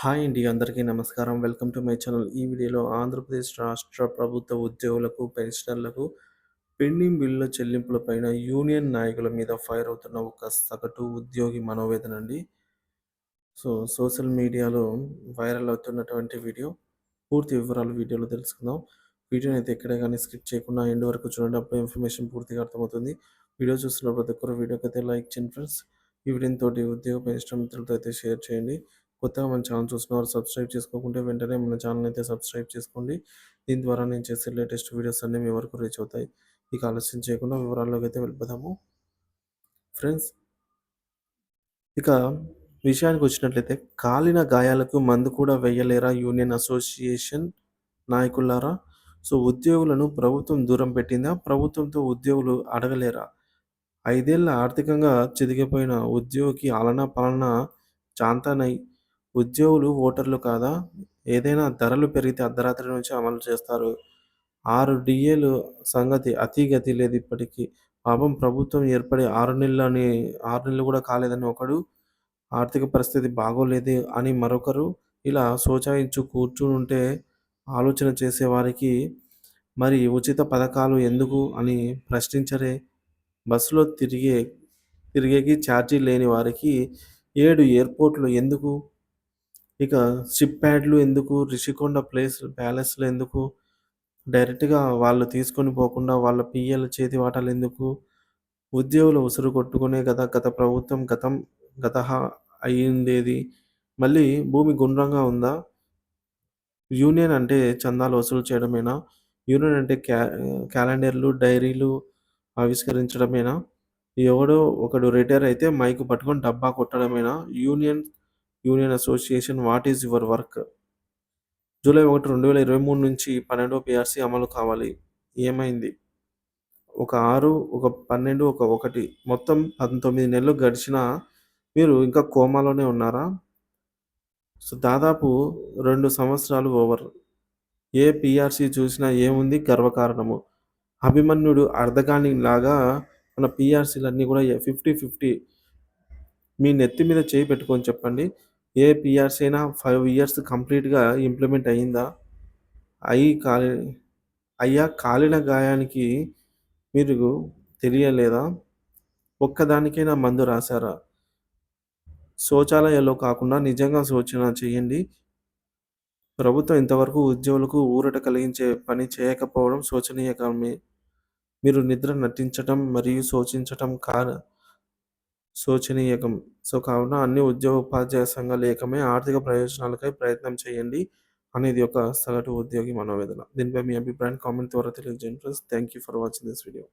Hi అండి. అందరికీ నమస్కారం. Welcome to my channel. ఈ వీడియోలో ఆంధ్రప్రదేశ్ రాష్ట్ర ప్రభుత్వ ఉద్యోగులకు, పెన్షనర్లకు పెండింగ్ బిల్లుల చెల్లింపులపైన యూనియన్ నాయకుల మీద ఫైర్ అవుతున్న ఒక సగటు ఉద్యోగి మనోవేదన అండి. సో, సోషల్ మీడియాలో వైరల్ అవుతున్నటువంటి వీడియో. పూర్తి వివరాలు వీడియోలో తెలుసుకుందాం. వీడియోని అయితే ఎక్కడ కానీ స్కిప్ చేయకుండా ఎండ్ వరకు చూడండి. అప్పుడు ఇన్ఫర్మేషన్ పూర్తిగా అర్థమవుతుంది. వీడియో చూస్తున్న ప్రతి ఒక్కరు వీడియోకైతే లైక్ చేయండి ఫ్రెండ్స్. ఈ వీడియోని తోటి ఉద్యోగ పెన్షన్ మిత్రులతో అయితే షేర్ చేయండి. కొత్తగా మన ఛానల్ చూస్తున్నవారు సబ్స్క్రైబ్ చేసుకోకుంటే వెంటనే మన ఛానల్ అయితే సబ్స్క్రైబ్ చేసుకోండి. దీని ద్వారా నేను చేసే లేటెస్ట్ వీడియోస్ అన్నీ మీ వరకు రీచ్ అవుతాయి. ఇక ఆలస్యం చేయకుండా వివరాల్లోకి అయితే వెళ్ళిపోదాము. ఫ్రెండ్స్ ఇక విషయానికి వచ్చినట్లయితే కాలిన గాయాలకు మందు కూడా వేయలేరా యూనియన్ అసోసియేషన్ నాయకులారా? సో ఉద్యోగులను ప్రభుత్వం దూరం పెట్టిందా? ప్రభుత్వంతో ఉద్యోగులు అడగలేరా? ఐదేళ్ళ ఆర్థికంగా చిదిగిపోయిన ఉద్యోగికి ఆలనా పాలన చాంతానై ఉద్యోగులు ఓటర్లు కాదా? ఏదైనా ధరలు పెరిగితే అర్ధరాత్రి నుంచి అమలు చేస్తారు. ఆరు డిఏలు సంగతి అతిగతి లేదు ఇప్పటికీ. పాపం ప్రభుత్వం ఏర్పడి ఆరు నెలలని ఆరు నెలలు కూడా కాలేదని ఒకడు, ఆర్థిక పరిస్థితి బాగోలేదు అని మరొకరు ఇలా సోచాయించు కూర్చుంటే ఆలోచన చేసేవారికి మరి ఉచిత పథకాలు ఎందుకు అని ప్రశ్నించరే? బస్సులో తిరిగే తిరిగేకి ఛార్జీ లేని వారికి ఏడు ఎయిర్పోర్ట్లు ఎందుకు? ఇక షిప్ ప్యాడ్లు ఎందుకు? రిషికొండ ప్లేస్ ప్యాలెస్‌లు ఎందుకు? డైరెక్ట్‌గా వాళ్ళు తీసుకొని పోకుండా వాళ్ళ పిఎల చేతి వాటాలు ఎందుకు? ఉద్యోగులు ఉసురు కొట్టుకునే కదా గత ప్రభుత్వం గతం గత అయ్యుండేది. మళ్ళీ భూమి గుండ్రంగా ఉందా? యూనియన్ అంటే చందాలు వసూలు చేయడమేనా? యూనియన్ అంటే క్యా క్యాలెండర్లు, డైరీలు ఆవిష్కరించడమేనా? ఎవడో ఒకడు రిటైర్ అయితే మైకు పట్టుకొని డబ్బా కొట్టడమేనా? Union union association what is your work? July ఒకటి రెండు వేల ఇరవై మూడు నుంచి పన్నెండో పీఆర్సీ అమలు కావాలి. ఏమైంది? ఒక ఆరు, ఒక పన్నెండు, ఒక ఒకటి మొత్తం పంతొమ్మిది నెలలు గడిచినా మీరు ఇంకా కోమాలోనే ఉన్నారా? సో దాదాపు రెండు సంవత్సరాలు ఓవర్. ఏ పీఆర్సీ చూసినా ఏముంది గర్వకారణము. అభిమన్యుడు అర్ధగాడిలాగా మన పీఆర్సీలన్నీ కూడా ఫిఫ్టీ ఫిఫ్టీ మీ నెత్తి మీద చేయి పెట్టుకొని చెప్పండి. ఏ పీఆర్సీ అయినా ఫైవ్ ఇయర్స్ కంప్లీట్‌గా ఇంప్లిమెంట్ అయిందా? అయి కాలి అయ్యా కాలిన గాయానికి మీరు తెలియలేదా? ఒక్కదానికైనా మందు రాశారా? శౌచాలయాల్లో కాకుండా నిజంగా శోచన చేయండి. ప్రభుత్వం ఇంతవరకు ఉద్యోగులకు ఊరట కలిగించే పని చేయకపోవడం శోచనీయకమే మీరు నిద్ర నటించటం మరియు శోచించటం కా శోచనీయకం. సో కావున అన్ని ఉద్యోగ ఉపాధ్యాయ సంఘాలు ఏకమై ఆర్థిక ప్రయోజనాలకై ప్రయత్నం చేయండి అనేది ఒక సగటు ఉద్యోగి మనోవేదన. దీనిపై మీ అభిప్రాయం కామెంట్ ద్వారా తెలియజేయండి friends. Thank you for watching this video.